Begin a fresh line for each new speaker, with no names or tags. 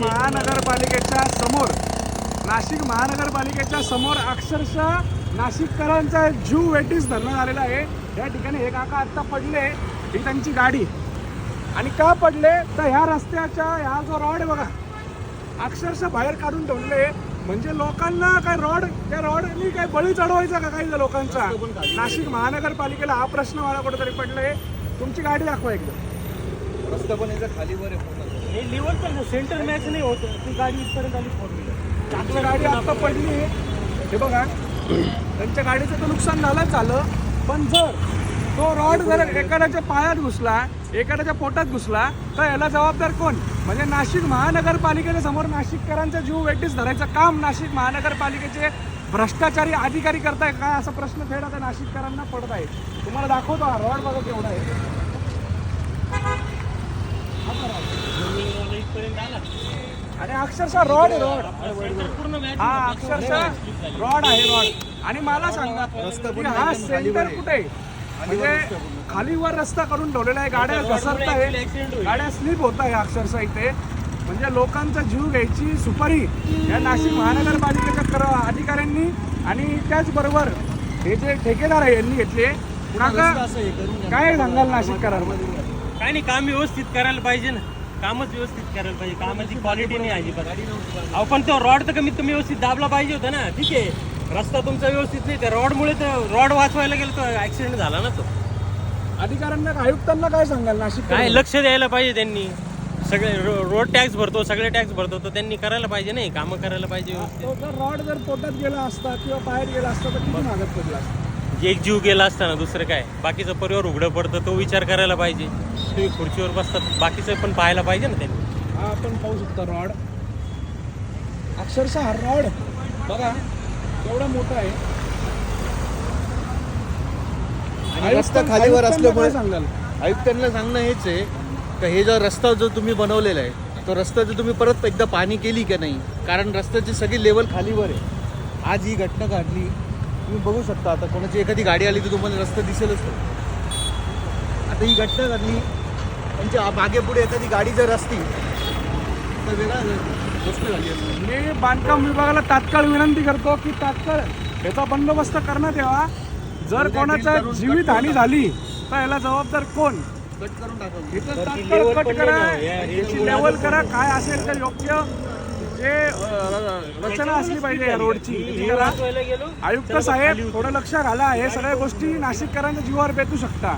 महानगरपालिकेच्या समोर नाशिक महानगरपालिकेच्या समोर अक्षरशः नाशिककरांचा जीव वेटीस धरण्यात आलेला आहे. या ठिकाणी हे काका आत्ता पडले ही त्यांची गाडी. आणि का पडले? तर ह्या रस्त्याच्या ह्या जो रॉड आहे बघा अक्षरशः बाहेर काढून ठेवले म्हणजे लोकांना काय रॉड त्या रॉडनी काय बळी चढवायचा का काही लोकांचा? नाशिक महानगरपालिकेला हा प्रश्न मला कुठेतरी पडलाय. तुमची गाडी दाखवा एकदा.
रस्ता पण याचा खालीवर आहे
हे लेवल पण सेंटर मॅच नाही होत. ती गाडी इथपर्यंत आली फोर व्हीलर
गाडी आता पडली हे बघा. त्यांच्या गाडीचं तर नुकसान झालंच झालं. पण जर तो रॉड जर एखाद्याच्या पायात घुसला एखाद्याच्या पोटात घुसला तर याला जबाबदार कोण? म्हणजे नाशिक महानगरपालिकेच्या समोर नाशिककरांचा जीव वेटीस धरायचं काम नाशिक महानगरपालिकेचे भ्रष्टाचारी अधिकारी करताय का? असा प्रश्न फेड आता नाशिककरांना पडत आहे. तुम्हाला दाखवतो हा रॉड बघा केवढा आहे
इथपर्यंत आला
आणि अक्षरशः रॉड आहे रॉड हा अक्षरशः रॉड आहे रॉड आणि मला सांगा की हा सेंटर कुठे आहे? म्हणजे खालीवर रस्ता करून ठेवलेला आहे गाड्या घसरत आहे गाड्या स्लिप होत आहे अक्षरशः इथे. म्हणजे लोकांचा जीव घ्यायची सुपारी या नाशिक महानगरपालिकेच्या कर अधिकाऱ्यांनी आणि त्याचबरोबर हे जे ठेकेदार आहे यांनी घेतले. काका काय सांगाल नाशिककरांमध्ये?
काय नाही काम व्यवस्थित करायला पाहिजे ना. कामच व्यवस्थित करायला पाहिजे. कामाची क्वालिटी नाही अजिबात. अहो पण तो रॉड तर कमीत कमी व्यवस्थित दाबला पाहिजे होता ना. ठीक आहे. रस्ता तुमचा व्यवस्थित नाही त्या रॉडमुळे तर रॉड वाचवायला गेलं तर ऍक्सिडेंट झाला ना तो.
अधिकाऱ्यांना आयुक्तांना काय सांगाल? नाशिक
काय लक्ष द्यायला पाहिजे त्यांनी. सगळे रोड टॅक्स भरतो सगळे टॅक्स भरतो तर त्यांनी करायला पाहिजे नाही. कामं करायला पाहिजे व्यवस्थित.
रॉड जर पोटात गेला असता किंवा बाहेर गेला असता तर किती मागत पडला असता?
एक जीव गेला असताना दुसरं काय? बाकीचं परिवार उघडं पडतं तो विचार करायला पाहिजे. तुम्ही खुर्चीवर बसतात. बाकीचं पण पाहायला पाहिजे ना त्यांनी.
हा आपण पाहू शकतो रॉड. अक्षरशः हा रॉड बघा केवढा मोठा आहे.
आणि रस्ता खालीवर
आयुक्तांना
असल्यामुळे
काय सांगाल?
आयुक्तांना सांगणं हेच आहे का हे जो रस्ता जो तुम्ही बनवलेला आहे तो रस्ता जो तुम्ही परत एकदा पाणी केली का नाही? कारण रस्त्याची सगळी लेवल खालीवर आहे. आज ही घटना घडली. तुम्ही बघू शकता आता कोणाची एखादी गाडी आली तर तुम्हाला रस्ता दिसेलच तो. आता ही घटना घडली. त्यांच्या मागे पुढे एखादी गाडी जर असती तर वेगळा गोष्ट झाली असती.
मी बांधकाम विभागाला तात्काळ विनंती करतो की तात्काळ याचा बंदोबस्त करण्यात यावा. जर कोणाचा जीवित हानी झाली तर याला जबाबदार कोण?
कट करून टाकलं
इथं तात्काळ कट करा. याची लेवल करा. काय असेल तर योग्य जे रचना असली पाहिजे या रोडची. आयुक्त साहेब थोडं लक्ष घाला हे सगळ्या गोष्टी नाशिककरांच्या जीवावर बेतू शकता.